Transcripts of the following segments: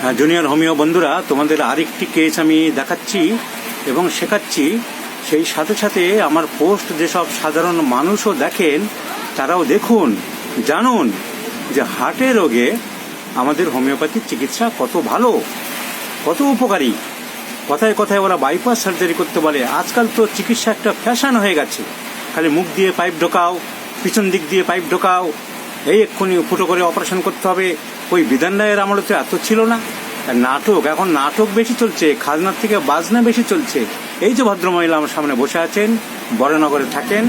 হ্যাঁ, junior homeo বন্ধুরা তোমাদের আরেকটি কেস আমি দেখাচ্ছি এবং শেখাচ্ছি। সেই সাথে সাথে আমার পোস্ট যেসব সাধারণ মানুষও দেখেন তারাও দেখুন জানুন যে হার্টের রোগে আমাদের হোমিওপ্যাথির চিকিৎসা কত ভালো কত উপকারী। কথায় কথায় ওরা বাইপাস সার্জারি করতে বলে আজকাল তো চিকিৎসা একটা ফ্যাশন হয়ে গেছে। খালি মুখ দিয়ে পাইপ ঢোকাও পিছন দিক দিয়ে পাইপ ঢোকাও এই এক্ষুনি ফুটো করে অপারেশন করতে হবে। ওই বিধান রায়ের আমলে তো এত ছিল না। নাটক, এখন নাটক বেশি চলছে, খাজনার থেকে বাজনা বেশি চলছে। এই যে ভদ্রমহিলা আমার সামনে বসে আছেন বড়নগরে থাকেন,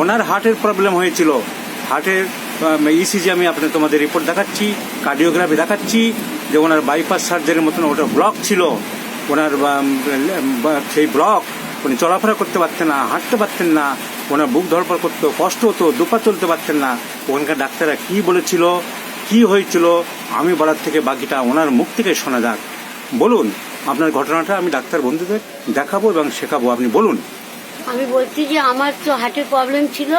ওনার হার্টের প্রবলেম হয়েছিল। হার্টের ইসিজি আমি আপনি তোমাদের রিপোর্ট দেখাচ্ছি কার্ডিওগ্রাফি দেখাচ্ছি, যে ওনার বাইপাস সার্জারির মতন ওটা ব্লক ছিল। ওনার সেই ব্লক উনি চলাফেরা করতে পারতেন না, হাঁটতে পারতেন না। ওনার বুক ধরপড় করতো কষ্ট হতো, দুপা চলতে পারতেন না। ওখানকার ডাক্তাররা কি বলেছিল, কি হয়েছিল, আমি বলার থেকে বাকিটা ওনার মুখ থেকে শোনা যাক। বলুন, আপনার ঘটনাটা, আমি ডাক্তার বন্ধুদের দেখাবো এবং শেখাবো। আপনি বলুন। আমি বলছি যে আমার তো হার্টের প্রবলেম ছিল।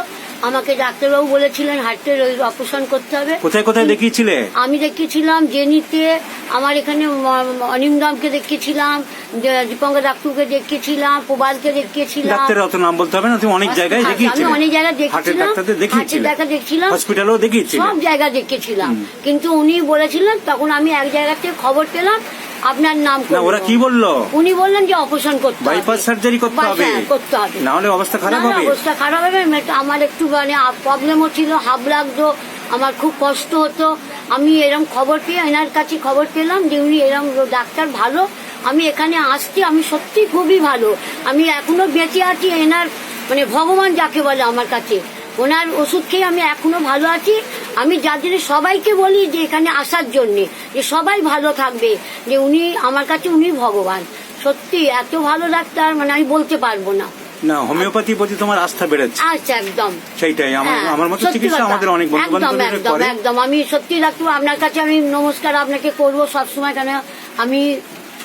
আমাকে ডাক্তারবাবু বলেছিলেন হার্টের ওই অপারেশন করতে হবে। কোথায় কোথায় দেখিয়েছিলে আমি দেখিয়েছিলাম জেনিতে আমার এখানে অনিমদামকে দেখিয়েছিলাম দীপঙ্কর ডাক্তারকে দেখিয়েছিলাম প্রবালকে দেখিয়েছিলাম। ডাক্তারের অত নাম বলতে হবে না তুমি অনেক জায়গায় আমি অনেক জায়গায় দেখেছিলাম হার্টের দেখিয়েছিলে। দেখা দেখছিলাম হসপিটালেও দেখিয়েছিলে। সব জায়গায় দেখিয়েছিলাম। কিন্তু উনি বলেছিলেন তখন আমি এক জায়গা থেকে খবর পেলাম আপনার নাম না ওরা কি বলল? উনি বললেন যে অপারেশন করতে হবে। বাইপাস সার্জারি করতে হবে। করতে হবে। না হলে অবস্থা খারাপ হবে। অবস্থা খারাপ হবে। আমার একটু মানে প্রবলেমও ছিল হাফ লাগতো আমার খুব কষ্ট হতো। আমি এরম খবর পেয়ে এনার কাছে খবর পেলাম যে উনি এরম ডাক্তার ভালো। আমি এখানে আসছি আমি সত্যি খুবই ভালো। আমি এখনও বেঁচে আছি এনার মানে ভগবান যাকে বলে আমার কাছে। ওনার ওষুধ খেয়ে আমি এখনও ভালো আছি। আমি যার জন্য সবাইকে বলি যে এখানে আসার জন্য যে সবাই ভালো থাকবে যে উনি আমার কাছে উনি ভগবান। সত্যি এত ভালো ডাক্তার মানে আমি বলতে পারব না। না হোমিওপ্যাথি প্রতি তোমার আস্থা বেড়েছে। আচ্ছা একদম। আমার হ্যাঁ, আমার মতো চিকিৎসা আমাদের অনেক বন্ধু একদম একদম একদম। আমি সত্যি ডাক্তার আপনার কাছে আমি নমস্কার আপনাকে করব। সবসময় কেন আমি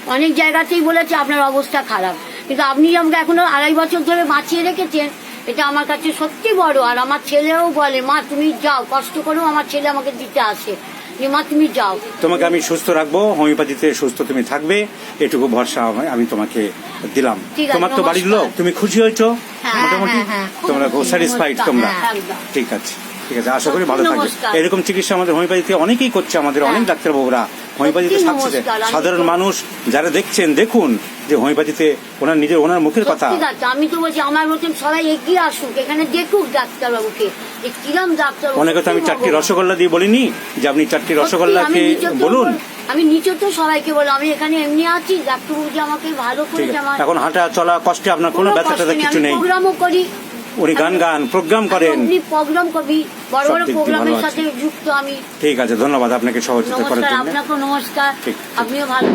অনেক জায়গাতেই বলেছি আপনার অবস্থা খারাপ। কিন্তু আপনি আমাকে এখনও আড়াই বছর ধরে বাঁচিয়ে রেখেছেন এটা আমার কাছে সত্যি বড়। আর আমার ছেলেও বলে মা তুমি যাও কষ্ট করেও আমার ছেলে আমাকে দিতে আসে। যে মা তুমি যাও। তোমাকে আমি সুস্থ রাখব হোমিওপ্যাথিতে সুস্থ তুমি থাকবে এটুকু ভরসা আমি- আমি তোমাকে দিলাম। তোমার তো বাড়ির লোক তুমি খুশি হয়েছো? হ্যাঁ, মোটামুটি হ্যাঁ, হ্যাঁ, খুব তোমরা স্যাটিসফাইড তোমরা। ঠিক আছে। ঠিক আছে আশা করি ভালো থাকবে। এরকম চিকিৎসা আমাদের হোমিওপ্যাথিতে অনেকেই করছে আমাদের হ্যাঁ। অনেক ডাক্তারবাবুরা হোমিওপ্যাথিতে আমি সাধারণ মানুষ যারা দেখছেন দেখুন যে হোমিওপ্যাথিতে ওনার নিজের ওনার মুখের কথা আমি তো বলছি আমার মতন সবাই এগিয়ে আসুক এখানে দেখুক ডাক্তারবাবুকে কিরম ডাক্তার অনেকে তো আমি চারটি রসগোল্লা দিয়ে বলিনি যে আপনি চারটি রসগোল্লা খেয়ে বলুন। আমি নিচে তো সবাইকে বলো আমি এখানে এমনি আছি ডাক্তারবাবু যে আমাকে ভালো আমার এখন হাঁটা চলা কষ্টে আপনার কোনো ব্যথা কিছু নেই। প্রোগ্রামও করি উনি গান গান প্রোগ্রাম করেন। প্রোগ্রাম কবি বড় বড় প্রোগ্রামের সাথে যুক্ত আমি। ঠিক আছে ধন্যবাদ আপনাকে সহযোগিতা করার জন্য। আপনাকে নমস্কার আপনিও ভালো